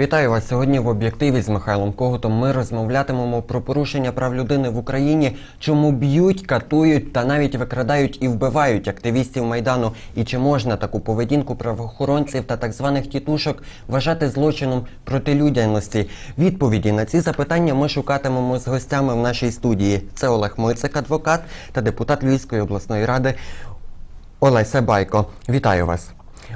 Вітаю вас сьогодні в об'єктиві з Михайлом Когутом. Ми розмовлятимемо про порушення прав людини в Україні, чому б'ють, катують та навіть викрадають і вбивають активістів майдану. І чи можна таку поведінку правоохоронців та так званих тітушок вважати злочином проти людяності? Відповіді на ці запитання ми шукатимемо з гостями в нашій студії. Це Олег Мицик, адвокат та депутат Львівської обласної ради Олеся Байко. Вітаю вас.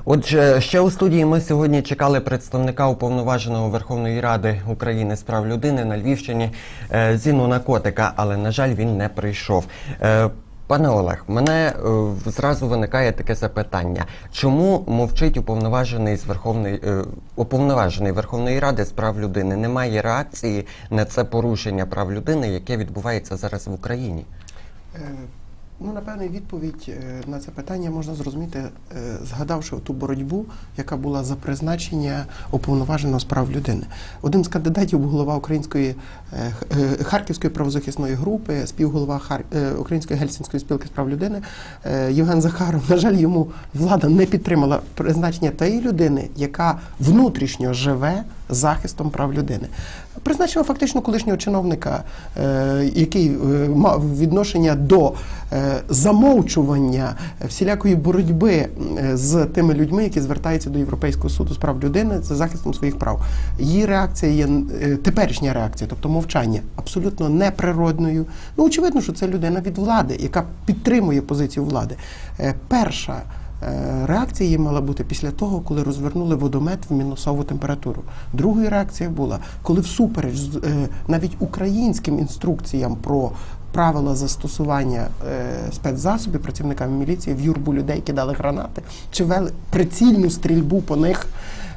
Отже, ще у студії ми сьогодні чекали представника уповноваженого Верховної Ради України з прав людини на Львівщині е, Зіну Накотика, але на жаль, він не прийшов. Е, Пане Олег, мене е, зразу виникає таке запитання: чому мовчить уповноважений з Верховної уповноважений Верховної Ради з прав людини? Немає реакції на це порушення прав людини, яке відбувається зараз в Україні? Ну, напевне, відповідь е, на це питання можна зрозуміти, е, згадавши ту боротьбу, яка була за призначення уповноваженого з прав людини. Один з кандидатів був голова Української е, Харківської правозахисної групи, співголова Української гельсінської спілки з прав людини Євген Захаров. На жаль, йому влада не підтримала призначення тієї людини, яка внутрішньо живе захистом прав людини. Призначено фактично колишнього чиновника, е, який е, мав відношення до е, замовчування всілякої боротьби з тими людьми, які звертаються до Європейського суду з прав людини за захистом своїх прав. Її реакція є теперішня реакція, тобто мовчання, абсолютно неприродною. Ну, очевидно, що це людина від влади, яка підтримує позицію влади. Перша Реакція її мала бути після того, коли розвернули водомет в мінусову температуру. Другою реакція була, коли всупереч е, навіть українським інструкціям про правила застосування е, спецзасобів працівниками міліції в юрбу людей кидали гранати чи вели прицільну стрільбу по них.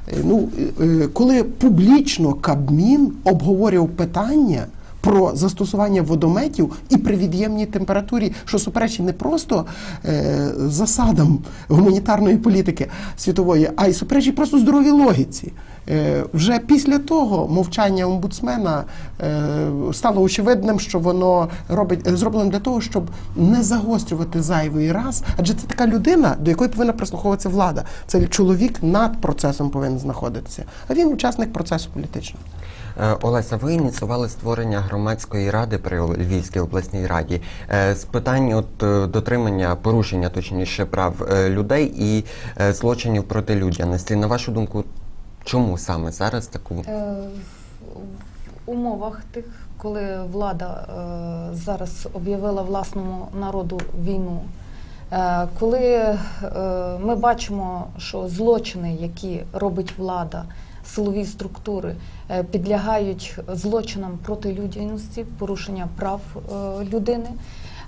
Е, Ну, е, е, коли публічно Кабмін обговорював питання про застосування водометів і при від'ємній температурі, що суперечить не просто е, засадам гуманітарної політики світової, а й суперечить просто здоровій логіці. Е, вже після того мовчання омбудсмена е, стало очевидним, що воно робить е, зроблено для того, щоб не загострювати зайвий раз, адже це така людина, до якої повинна прислуховуватися влада. Це чоловік над процесом повинен знаходитися, а він учасник процесу політичного. Е, Олеся, ви ініціювали створення громадської ради при Львівській обласній раді е, з питань от, е, дотримання порушення, точніше, прав людей і злочинів проти людяності. На вашу думку, чому саме зараз таку В умовах тих, коли влада зараз об'явила власному народу війну, коли ми бачимо, що злочини, які робить влада, силові структури, е, підлягають злочинам проти людяності, порушення прав е, людини.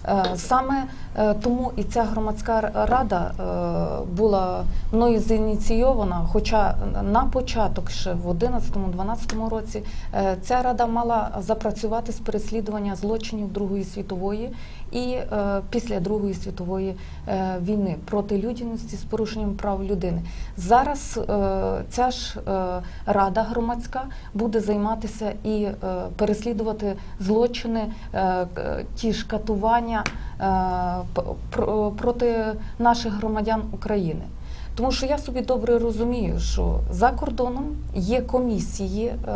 Е, Саме е, тому і ця громадська рада е, була мною зініційована, хоча на початок ще в 2011-2012 році ця рада мала запрацювати з переслідування злочинів Другої світової і після Другої світової війни проти людяності з порушенням прав людини. Зараз ця ж рада громадська буде займатися і переслідувати злочини, ті ж катування е, проти наших громадян України. Тому що я собі добре розумію, що за кордоном є комісії, е,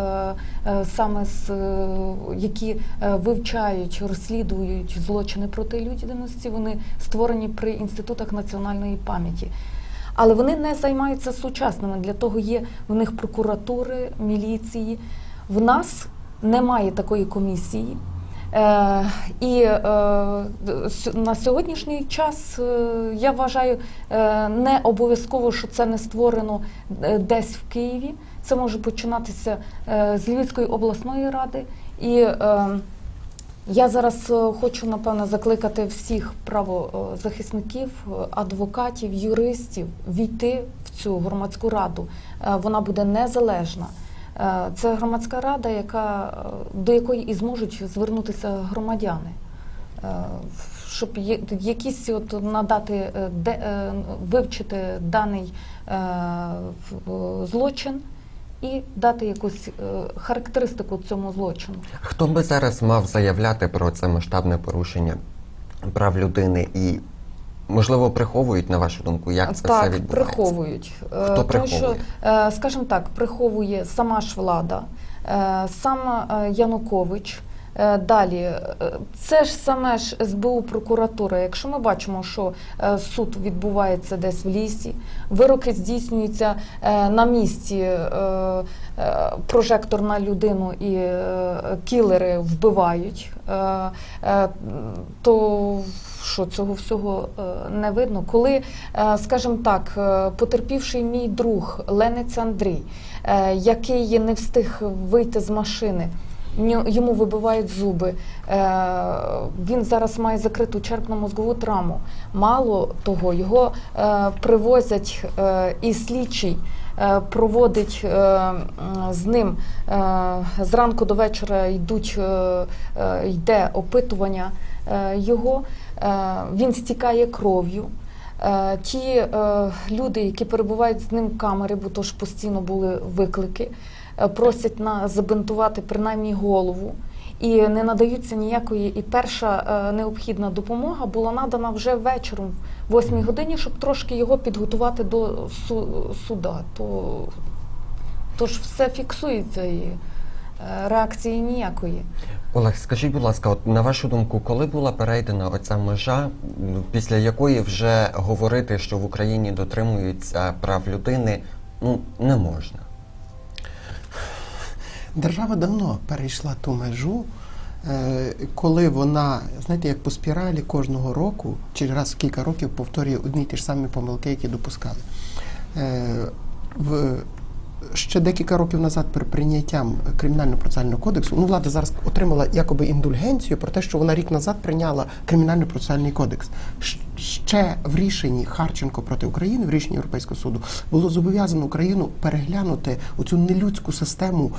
е, саме з які вивчають, розслідують злочини проти людяності. Вони створені при інститутах національної пам'яті. Але вони не займаються сучасними. Для того є в них прокуратури, міліції. В нас немає такої комісії. Е, і е, на сьогоднішній час е, я вважаю не обов'язково, що це не створено десь в Києві. Це може починатися з Львівської обласної ради. І я зараз хочу напевно закликати всіх правозахисників, адвокатів, юристів війти в цю громадську раду. Вона буде незалежна. Е, Це громадська рада, яка, е, до якої і зможуть звернутися громадяни, Е, щоб якісь от надати, де, вивчити даний злочин і дати якусь характеристику цьому злочину. хто би зараз мав заявляти про це масштабне порушення прав людини і Можливо, приховують, на вашу думку, як це так, все відбувається? приховують. Е, Хто Тому що, приховує? е, скажімо так, приховує сама ж влада, е, сам е, Янукович. Е, Далі, е, це ж саме ж СБУ прокуратура. Якщо ми бачимо, що е, суд відбувається десь в лісі, вироки здійснюються е, на місці, е, е, прожектор на людину і е, кілери вбивають, е, е, то що цього всього е, не видно. Коли, е, скажімо так, е, потерпівший мій друг Ленець Андрій, який не встиг вийти з машини. Йому вибивають зуби. Він зараз має закриту черепно-мозгову травму. Мало того, його привозять і слідчий проводить з ним зранку до вечора йдуть, йде опитування його. Е, Він стікає кров'ю. Е, Ті е, люди, які перебувають з ним в камері, бо то ж постійно були виклики, просять на забинтувати принаймні голову. І не надаються ніякої. І перша необхідна допомога була надана вже вечором, в 8 годині, щоб трошки його підготувати до су- суда. То, то ж все фіксується і реакції ніякої. Олег, скажіть, будь ласка, от на вашу думку, коли була перейдена оця межа, ну, після якої вже говорити, що в Україні дотримуються прав людини, ну не можна. Держава давно перейшла ту межу, е, коли вона, знаєте, як по спіралі кожного року, чи раз в кілька років повторює одні й ті ж самі помилки, які допускали. Е, В ще декілька років назад при прийняттям кримінально-процесуального кодексу, ну влада зараз отримала якоби індульгенцію про те, що вона рік назад прийняла кримінально-процесуальний кодекс. Ще в рішенні Харченко проти України, в рішенні Європейського суду, було зобов'язано Україну переглянути оцю нелюдську систему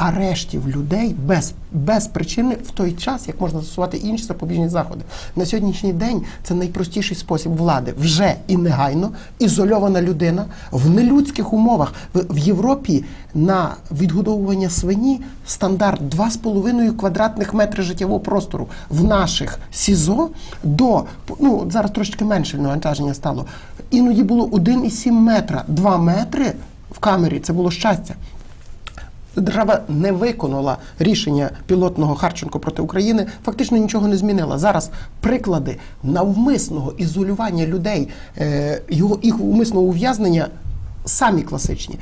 арештів людей без, без причини в той час, як можна застосувати інші запобіжні заходи. На сьогоднішній день це найпростіший спосіб влади вже і негайно ізольована людина в нелюдських умовах. В, Європі на відгодовування свині стандарт 2,5 квадратних метри життєвого простору в наших СІЗО до ну зараз трошки менше навантаження стало. Іноді було 1,7 метра, 2 метри в камері. Це було щастя. Держава не виконала рішення пілотного Харченко проти України, фактично нічого не змінила. Зараз приклади навмисного ізолювання людей, е, його їх умисного ув'язнення самі класичні.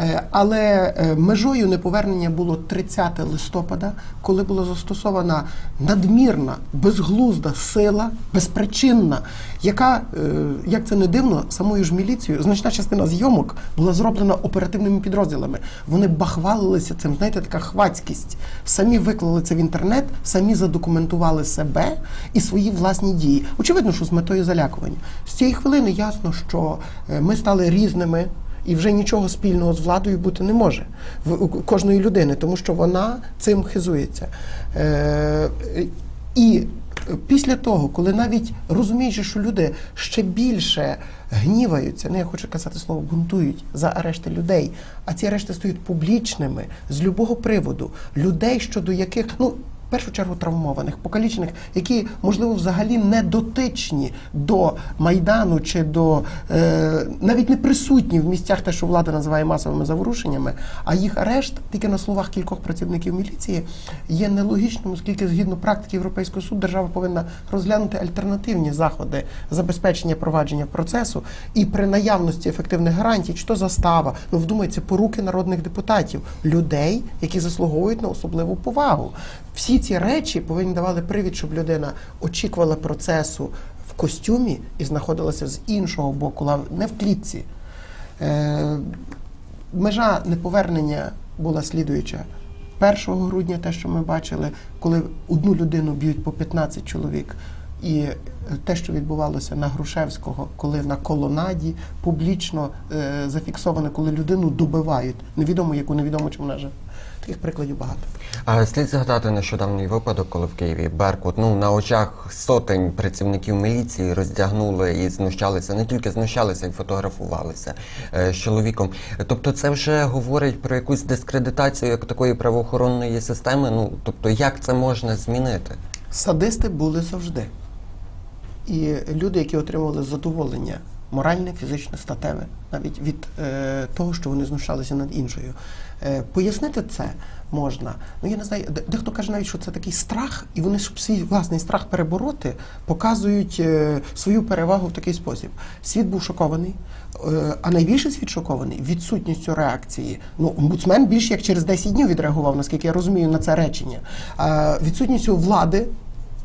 Е, Але е, межою неповернення було 30 листопада, коли була застосована надмірна, безглузда сила, безпричинна, яка, е, як це не дивно, самою ж міліцією, значна частина зйомок була зроблена оперативними підрозділами. Вони бахвалилися цим, знаєте, така хвацькість. Самі виклали це в інтернет, самі задокументували себе і свої власні дії. Очевидно, що з метою залякування. З цієї хвилини ясно, що ми стали різними. І вже нічого спільного з владою бути не може в кожної людини, тому що вона цим хизується. Е, і після того, коли навіть розуміючи, що люди ще більше гніваються, не я хочу казати слово бунтують за арешти людей, а ці арешти стають публічними з любого приводу, людей, щодо яких ну. Першу чергу травмованих, покалічених, які можливо взагалі не дотичні до майдану чи до е, навіть не присутні в місцях, те, що влада називає масовими заворушеннями, а їх арешт тільки на словах кількох працівників міліції є нелогічним, оскільки згідно практики Європейського суду держава повинна розглянути альтернативні заходи забезпечення провадження процесу і при наявності ефективних гарантій, чи то застава, ну вдумайте, поруки народних депутатів, людей, які заслуговують на особливу повагу. Всі ці речі повинні давати привід, щоб людина очікувала процесу в костюмі і знаходилася з іншого боку, лав- не в клітці. Е, межа неповернення була слідуюча. 1 грудня, те, що ми бачили, коли одну людину б'ють по 15 чоловік, і е, те, що відбувалося на Грушевського, коли на колонаді публічно е, зафіксовано, коли людину добивають, невідомо яку, невідомо чи вона живе. Таких прикладів багато. А слід згадати нещодавній випадок, коли в Києві Беркут ну на очах сотень працівників міліції роздягнули і знущалися, не тільки знущалися, і фотографувалися е, з чоловіком. Тобто, це вже говорить про якусь дискредитацію як такої правоохоронної системи. Ну тобто, як це можна змінити? Садисти були завжди. І люди, які отримували задоволення моральне, фізичне, статеве, навіть від е, того, що вони знущалися над іншою. Е, пояснити це можна. Ну я не знаю, дехто каже навіть, що це такий страх, і вони, щоб свій власний страх перебороти, показують е, свою перевагу в такий спосіб. Світ був шокований. Е, А найбільше світ шокований відсутністю реакції. Ну, омбудсмен більше як через 10 днів відреагував, наскільки я розумію, на це речення. А відсутністю влади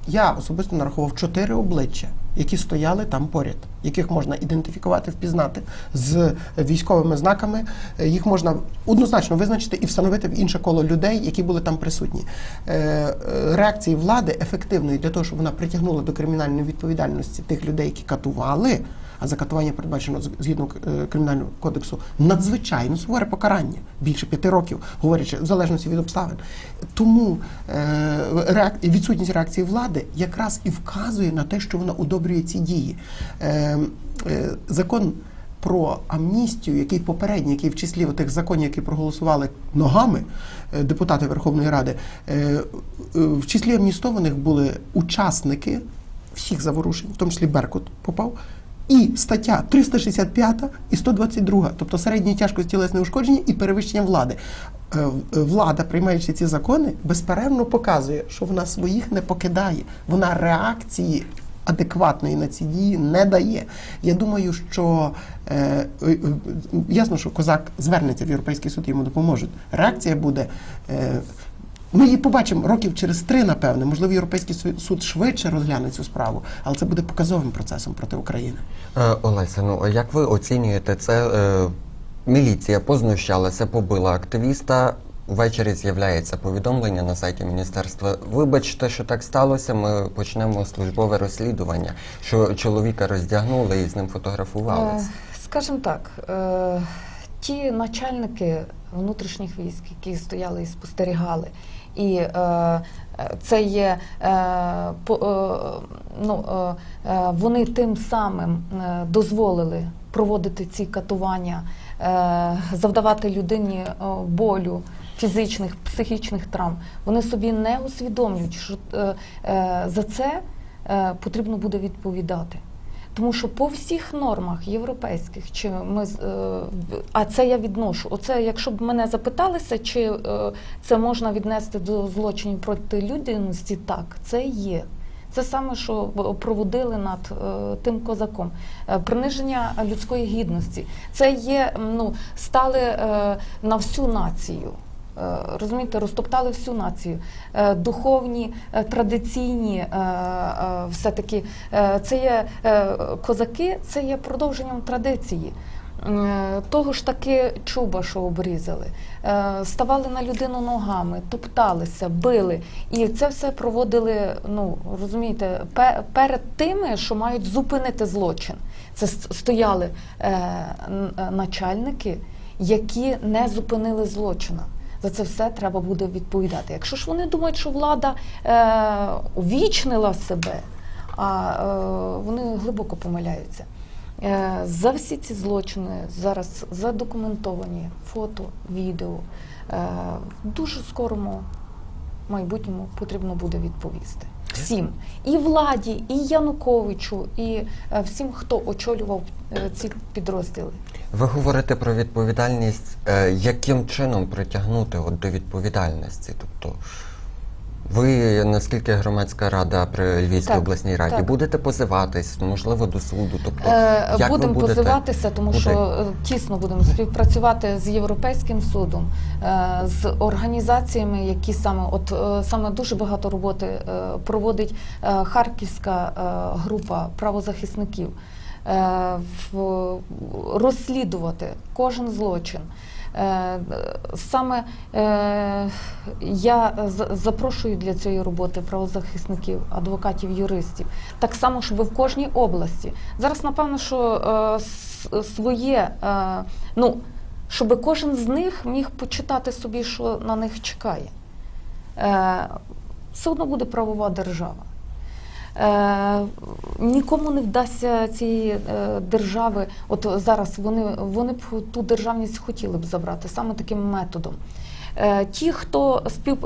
я особисто нарахував чотири обличчя, які стояли там поряд, яких можна ідентифікувати, впізнати з військовими знаками. Їх можна однозначно визначити і встановити в інше коло людей, які були там присутні. Е, е, Реакції влади ефективної для того, щоб вона притягнула до кримінальної відповідальності тих людей, які катували. А за катування передбачено згідно е, кримінального кодексу надзвичайно суворе покарання більше п'яти років, говорячи в залежності від обставин. Тому е, відсутність реакції влади якраз і вказує на те, що вона удобрює ці дії. Е, закон про амністію, який попередній, який в числі тих законів, які проголосували ногами депутати Верховної Ради, в числі амністованих були учасники всіх заворушень, в тому числі Беркут попав. І стаття 365 і 122, тобто середньої тяжкості тілесне ушкодження і перевищення влади. Е, е, Влада, приймаючи ці закони, безперервно показує, що вона своїх не покидає. Вона реакції адекватної на ці дії не дає. Я думаю, що е, е, ясно, що козак звернеться в Європейський суд, йому допоможуть. Реакція буде. Е, ми її побачимо років через три, напевне. Можливо, Європейський суд швидше розгляне цю справу, але це буде показовим процесом проти України. Е, Олеся, ну як ви оцінюєте це? Е, міліція познущалася, побила активіста. Ввечері з'являється повідомлення на сайті міністерства. Вибачте, що так сталося. Ми почнемо службове розслідування, що чоловіка роздягнули і з ним фотографувалися. Е, Скажімо так, е, ті начальники внутрішніх військ, які стояли і спостерігали, і е, це є е, по, е, ну, вони тим самим дозволили проводити ці катування, завдавати людині болю. Фізичних, психічних травм вони собі не усвідомлюють, що за це потрібно буде відповідати. Тому що по всіх нормах європейських, чи ми е, а це я відношу. Оце, якщо б мене запиталися, чи е, це можна віднести до злочинів проти людяності, так, це є. Це саме, що проводили над е, тим козаком. Приниження людської гідності. Це є ну, стали на всю націю. Е, Розумієте, розтоптали всю націю. Е, Духовні, е, традиційні, е, е, все-таки е, це є козаки, це є продовженням традиції. Того ж таки чуба, що обрізали, ставали на людину ногами, топталися, били. І це все проводили, ну розумієте, перед тими, що мають зупинити злочин. Це стояли начальники, які не зупинили злочина. За це все треба буде відповідати. Якщо ж вони думають, що влада е, увічнила себе, а е, вони глибоко помиляються. Е, за всі ці злочини зараз задокументовані фото, відео. В дуже скорому майбутньому потрібно буде відповісти. Всім і владі, і Януковичу, і всім, хто очолював ці підрозділи. Ви говорите про відповідальність, е, яким чином притягнути от до відповідальності? Тобто, ви, наскільки громадська рада при Львівській Так, обласній раді, так. будете позиватись, можливо, до суду? Тобто, Е, як ви Будемо будете? позиватися, тому Куди? що е, тісно будемо співпрацювати з Європейським судом, з організаціями, які саме от саме дуже багато роботи проводить Харківська група правозахисників. Е, розслідувати кожен злочин. Е, Саме е, я запрошую для цієї роботи правозахисників, адвокатів, юристів. Так само, щоб в кожній області. Зараз, напевно, що своє, ну, щоб кожен з них міг почитати собі, що на них чекає. Все одно буде правова держава. Е, нікому не вдасться цієї е, держави. От зараз вони, вони б ту державність хотіли б забрати саме таким методом. Е, Ті, хто спів,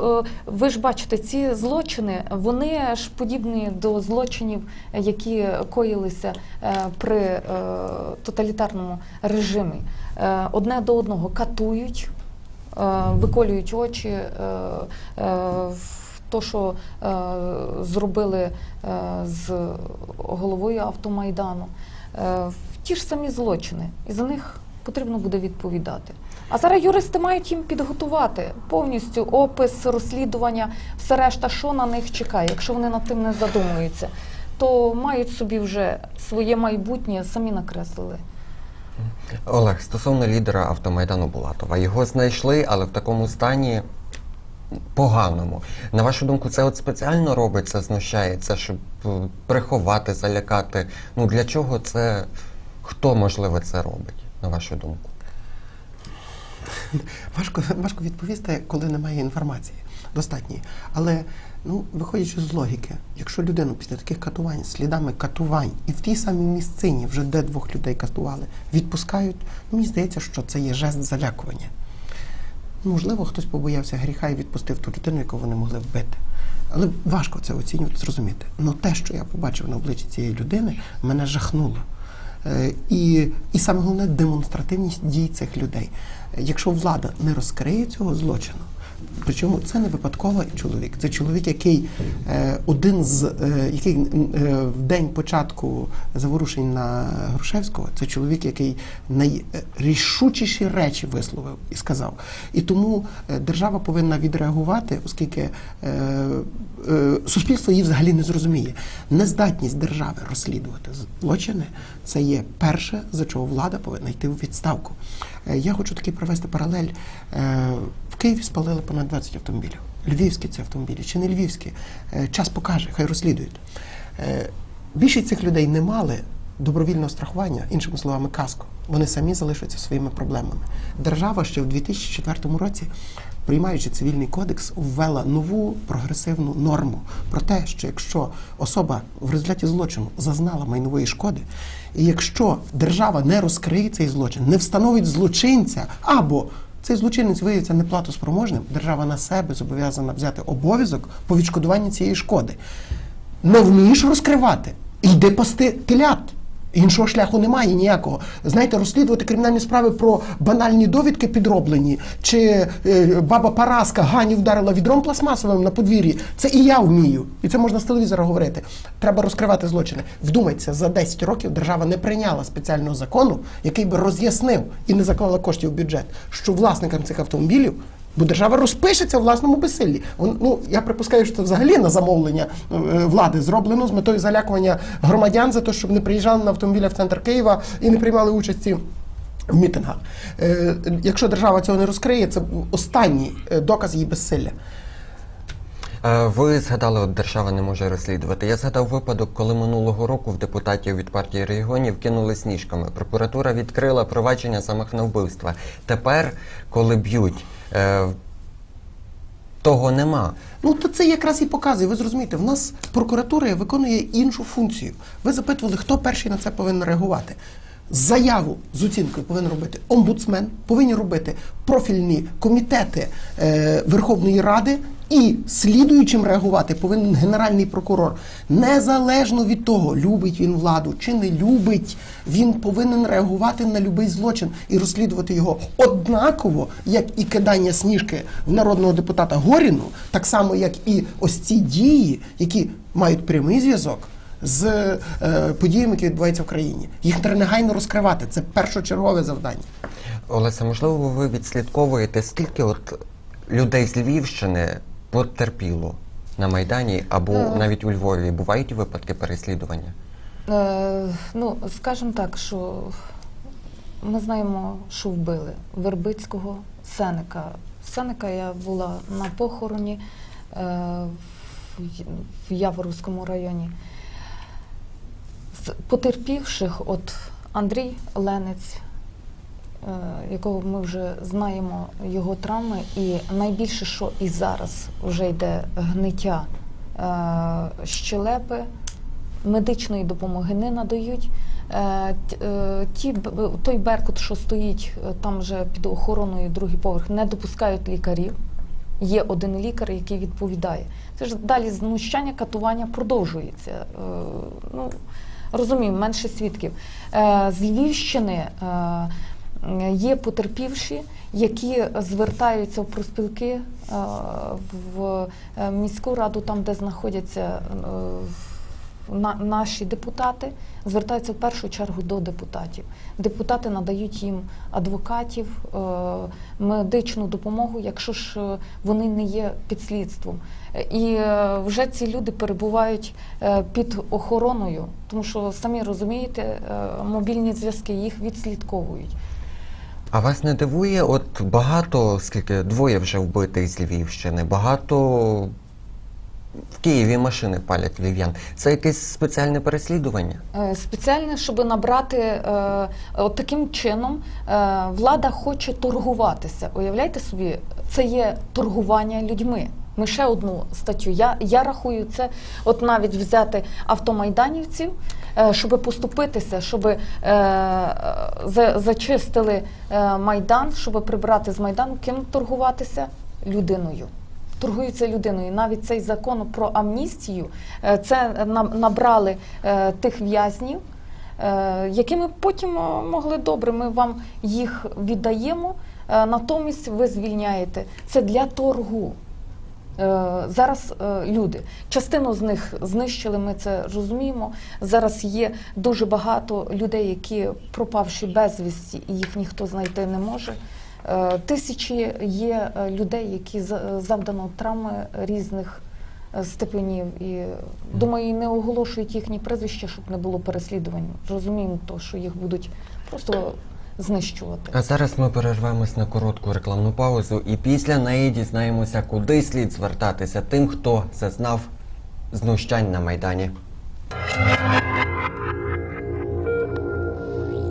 ви ж бачите, ці злочини, вони ж подібні до злочинів, які коїлися при тоталітарному режимі. Одне до одного катують, виколюють очі. То, що е, зробили е, з головою автомайдану, е, ті ж самі злочини, і за них потрібно буде відповідати. А зараз юристи мають їм підготувати повністю опис, розслідування, все решта, що на них чекає, якщо вони над тим не задумуються, то мають собі вже своє майбутнє самі накреслили. Олег, стосовно лідера автомайдану Булатова, його знайшли, але в такому стані поганому. На вашу думку, це от спеціально робиться, знущається, щоб е, приховати, залякати. Ну для чого це? Хто можливо це робить, на вашу думку? Важко, важко відповісти, коли немає інформації достатньої. Але ну, виходячи з логіки, якщо людину після таких катувань, слідами катувань і в тій самій місцині, вже де двох людей катували, відпускають, ну, мені здається, що це є жест залякування. Можливо, хтось побоявся гріха і відпустив ту людину, яку вони могли вбити. Але важко це оцінювати, зрозуміти. Але те, що я побачив на обличчі цієї людини, мене жахнуло. Е, І, і саме головне демонстративність дій цих людей. Якщо влада не розкриє цього злочину, причому це не випадковий чоловік, це чоловік, який е, один з е, який е, в день початку заворушень на Грушевського, це чоловік, який найрішучіші речі висловив і сказав. І тому держава повинна відреагувати, оскільки суспільство її взагалі не зрозуміє. Нездатність держави розслідувати злочини це є перше, за чого влада повинна йти у відставку. Я хочу таки провести паралель. В Києві спалили понад 20 автомобілів. Львівські ці автомобілі чи не львівські? Е, Час покаже, хай розслідують. Е, Більшість цих людей не мали добровільного страхування, іншими словами, каско. Вони самі залишаться своїми проблемами. Держава ще в 2004 році, приймаючи цивільний кодекс, ввела нову прогресивну норму про те, що якщо особа в результаті злочину зазнала майнової шкоди, і якщо держава не розкриє цей злочин, не встановить злочинця або цей злочинець виявиться неплатоспроможним, держава на себе зобов'язана взяти обов'язок по відшкодуванні цієї шкоди. Не вмієш розкривати, йди пасти телят. Іншого шляху немає ніякого. Знаєте, розслідувати кримінальні справи про банальні довідки підроблені, чи е, баба Параска Гані вдарила відром пластмасовим на подвір'ї. Це і я вмію. І це можна з телевізора говорити. Треба розкривати злочини. Вдумайтеся, за 10 років держава не прийняла спеціального закону, який би роз'яснив і не заклала коштів в бюджет, що власникам цих автомобілів. Бо держава розпишеться у власному безсиллі. Ну я припускаю, що це взагалі на замовлення е, влади зроблено з метою залякування громадян за те, щоб не приїжджали на автомобілях в центр Києва і не приймали участі в мітингах. Е, Якщо держава цього не розкриє, це останній е, доказ її безсилля. Ви згадали, от держава не може розслідувати. Я згадав випадок, коли минулого року в депутатів від партії регіонів кинули сніжками. Прокуратура відкрила провадження замах на вбивства. Тепер, коли б'ють, е, того нема. Ну, то це якраз і показує. Ви зрозумієте, в нас прокуратура виконує іншу функцію. Ви запитували, хто перший на це повинен реагувати. Заяву з оцінкою повинен робити омбудсмен, повинні робити профільні комітети е, Верховної Ради. І слідуючим реагувати повинен генеральний прокурор. Незалежно від того, любить він владу чи не любить, він повинен реагувати на будь-який злочин і розслідувати його однаково, як і кидання сніжки в народного депутата Горіну, так само як і ось ці дії, які мають прямий зв'язок з е, подіями, які відбуваються в країні. Їх треба негайно розкривати. Це першочергове завдання. Олеся, можливо, ви відслідковуєте, скільки от людей з Львівщини потерпіло на Майдані або Е. навіть у Львові? Бувають випадки переслідування? Е, ну, скажімо так, що ми знаємо, що вбили Вербицького, Сеника. Сеника я була на похороні е, в, Яворівському районі. З потерпівших, от Андрій Ленець, якого ми вже знаємо його травми, і найбільше, що і зараз вже йде гниття е, щелепи, медичної допомоги не надають. Е, е, Ті, той беркут, що стоїть е, там вже під охороною другий поверх, не допускають лікарів. Є один лікар, який відповідає. Це ж далі знущання, катування продовжується. Е, Ну, розумію, менше свідків. Е, З Львівщини е, є потерпівші, які звертаються в проспілки е, в е, міську раду, там, де знаходяться е, на- наші депутати, звертаються в першу чергу до депутатів. Депутати надають їм адвокатів, е, медичну допомогу, якщо ж е, вони не є під слідством. Е, І е, вже ці люди перебувають е, під охороною, тому що самі розумієте, е, мобільні зв'язки їх відслідковують. А вас не дивує, от багато, скільки двоє вже вбитих з Львівщини, багато в Києві машини палять львів'ян. Це якесь спеціальне переслідування? Спеціальне, щоб набрати е, от таким чином, е, влада хоче торгуватися. Уявляєте собі, це є торгування людьми. Ми ще одну статтю. Я, я рахую це, от навіть взяти автомайданівців, е, щоб поступитися, щоб е, за, зачистили е, майдан, щоб прибрати з майдану, ким торгуватися людиною. Торгуються людиною. Навіть цей закон про амністію е, це набрали е, тих в'язнів, е, якими потім е, могли добре. Ми вам їх віддаємо, е, натомість ви звільняєте. Це для торгу. Е, Зараз е, люди, частину з них знищили, ми це розуміємо. Зараз є дуже багато людей, які пропавші безвісті, і їх ніхто знайти не може. Е, Тисячі є людей, які за- завдано травми різних степенів. І думаю, і не оголошують їхні прізвища, щоб не було переслідувань. Розуміємо то, що їх будуть просто знищувати. А зараз ми перервемось на коротку рекламну паузу і після неї дізнаємося, куди слід звертатися тим, хто зазнав знущань на майдані.